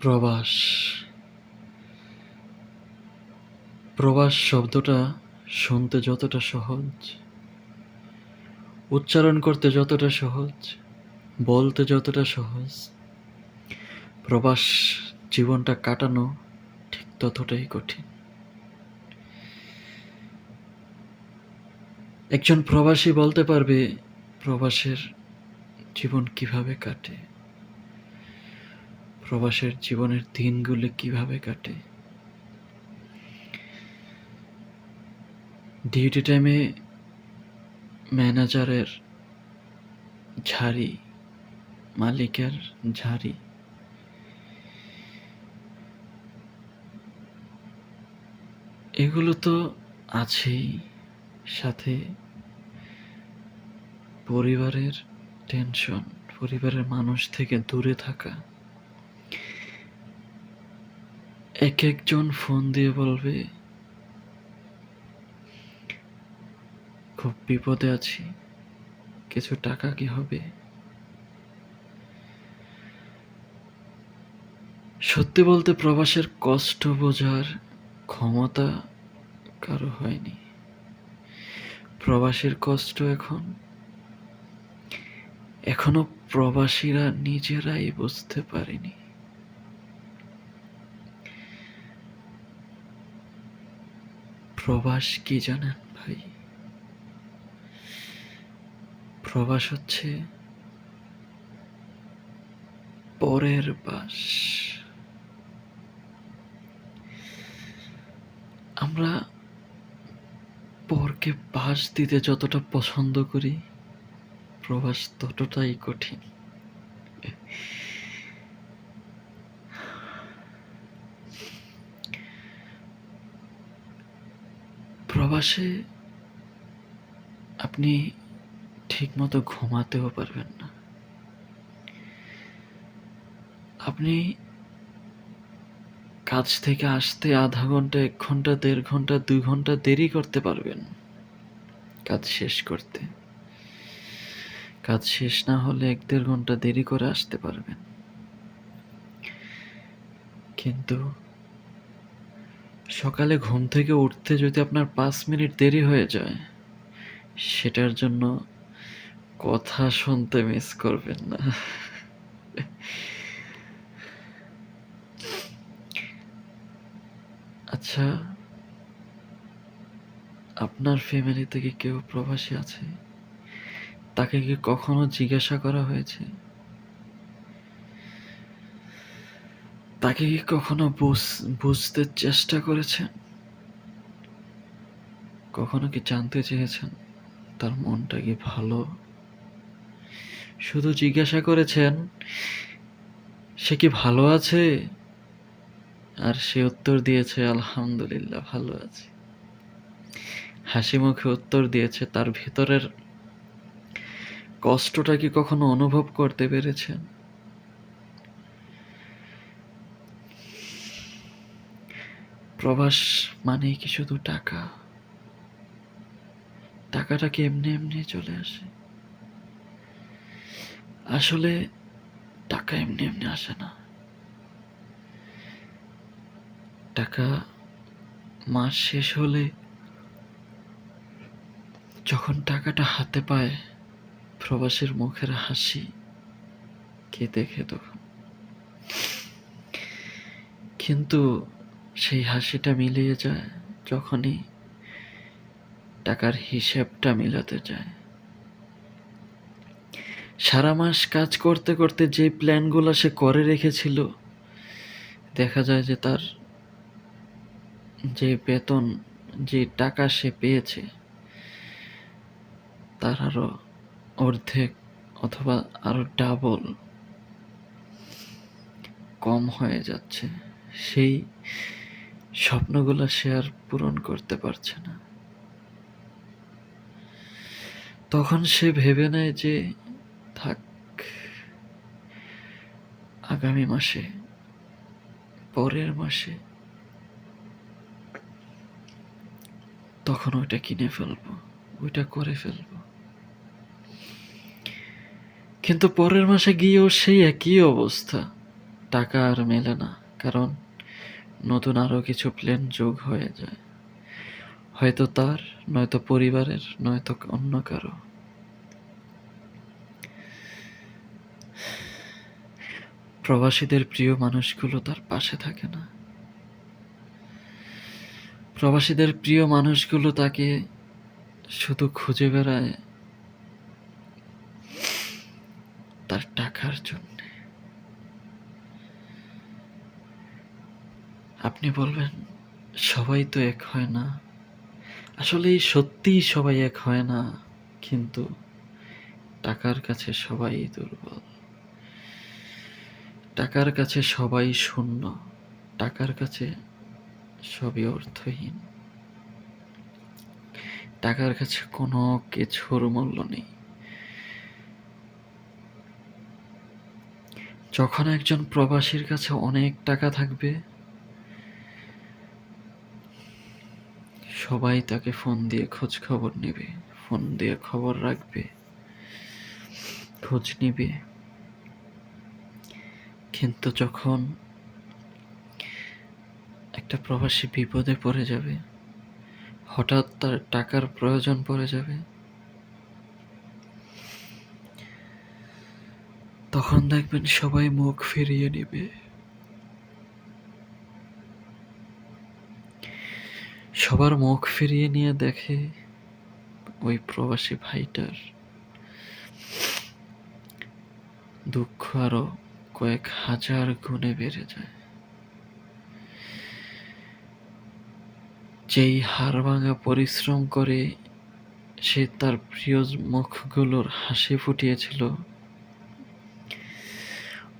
প্রবাস। প্রবাস শব্দটা শুনতে যতটা সহজ, উচ্চারণ করতে যতটা সহজ, বলতে যতটা সহজ, প্রবাস জীবনটা কাটানো ঠিক ততটাই কঠিন। একজন প্রবাসী বলতে পারবে, প্রবাসের জীবন কীভাবে কাটে? প্রবাসের জীবনের দিনগুলি কীভাবে কাটে? ডিউটি টাইমে ম্যানেজারের ঝাড়ি, মালিকের ঝাড়ি। এগুলো তো আছেই, সাথে পরিবারের টেনশন, পরিবারের মানুষ থেকে দূরে থাকা। এক একজন ফোন দিয়ে বলবে, খুব বিপদে আছি, কিছু টাকা কি হবে? সত্যি বলতে প্রবাসের কষ্ট বোঝার ক্ষমতা কারও হয়নি। প্রবাসীর কষ্ট এখন, এখনও প্রবাসীরা নিজেরাই বুঝতে পারেনি। প্রবাস কি জানেন ভাই? প্রবাস হচ্ছে পরের বাস। আমরা পরকে বাস দিতে যতটা পছন্দ করি, প্রবাস ততটাই কঠিন। প্রবাসে আপনি ঠিকমতো ঘুমাতেও পারবেন না। আপনি কাজ থেকে আসতে আধা ঘণ্টা, এক ঘণ্টা, দেড় ঘণ্টা, দুই ঘণ্টা দেরি করতে পারবেন কাজ শেষ করতে। কাজ শেষ না হলে এক দেড় ঘণ্টা দেরি করে আসতে পারবেন। কিন্তু সকালে ঘুম থেকে উঠতে যদি আপনার পাঁচ মিনিট দেরি হয়ে যায়, সেটার জন্য কথা শুনতে মিস করবেন না। আচ্ছা আপনার ফ্যামিলি থেকে কেউ প্রবাসী আছে? তাকে কি কখনো জিজ্ঞাসা করা হয়েছে? তাকে কি কখনো বুঝ- বুঝতে চেষ্টা করেছেন? কখনো কি জানতে চেয়েছেন? তার মনটা কি ভালো? শুধু জিজ্ঞাসা করেছেন, সে কি ভালো আছে? আর সে উত্তর দিয়েছে, আলহামদুলিল্লাহ, ভালো আছে। হাসি মুখে উত্তর দিয়েছে, তার ভিতরের কষ্টটা কি কখনো অনুভব করতে পেরেছেন? প্রবাস মানেই কি শুধু টাকা? টাকাটা কি এমনি এমনি চলে আসে? আসলে টাকা এমনি এমনি আসে না। টাকা মাস শেষ হলে যখন টাকাটা হাতে পায়, প্রবাসীর মুখের হাসি কে দেখে তখন কিন্তু সেই হাসিটা মিলিয়ে যায় যখনই টাকার হিসেবটা মিলাতে যায়। সারা মাস কাজ করতে করতে যে প্ল্যানগুলো সে করে রেখেছিল, দেখা যায় যে তার যে বেতন, যে টাকা সে পেয়েছে, তার আরও অর্ধেক অথবা আরও ডাবল কম হয়ে যাচ্ছে। সেই স্বপ্নগুলো সে আর পূরণ করতে পারছে না। তখন সে ভেবে নেয় যে, থাক, আগামী মাসে, পরের মাসে, তখন ওইটা কিনে ফেলব, ওইটা করে ফেলব। কিন্তু পরের মাসে গিয়েও সেই একই অবস্থা, টাকা আর মেলে না, কারণ নতুন আরও কিছু প্ল্যান যোগ হয়ে যায়। হয়তো তার, নয়তো পরিবারের, নয়তো অন্য কারও। প্রবাসীদের প্রিয় মানুষগুলো তার পাশে থাকে না। প্রবাসীদের প্রিয় মানুষগুলো তাকে শুধু খুঁজে বেড়ায় তার টাকার জন্য। আপনি বলবেন, সবাই তো এক হয় না। আসলে সত্যিই সবাই এক হয় না, কিন্তু টাকার কাছে সবাই দুর্বল। টাকার কাছে সবাই শূন্য, টাকার কাছে সবই অর্থহীন। টাকার কাছে কোনো কিছুর মূল্য নেই। যখন একজন প্রবাসীর কাছে অনেক টাকা থাকবে সবাই তাকে ফোন দিয়ে খোঁজ খবর নেবে। ফোন দিয়ে খবর রাখবে। খোঁজ নিবে। কিন্তু যখন একটা প্রবাসী বিপদে পড়ে যাবে, হঠাৎ তার টাকার প্রয়োজন পড়ে যাবে, তখন দেখবেন সবাই মুখ ফিরিয়ে নেবে। সবার মুখ ফিরিয়ে নিয়ে দেখে ওই প্রবাসী ভাইটার দুঃখ আরও কয়েক হাজার গুণে বেড়ে যায়। যেই হাড় ভাঙা পরিশ্রম করে সে তার প্রিয় মুখগুলোর হাসি ফুটিয়েছিল,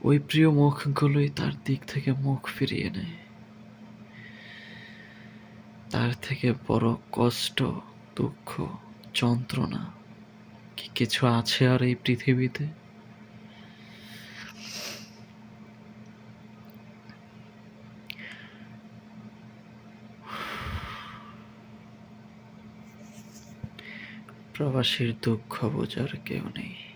ওই প্রিয় মুখগুলোই তার দিক থেকে মুখ ফিরিয়ে নেয়। তার থেকে বড় কষ্ট, দুঃখ, যন্ত্রণা কি কিছু আছে আর এই পৃথিবীতে? প্রবাসীর দুঃখ বোঝার কেউ নেই।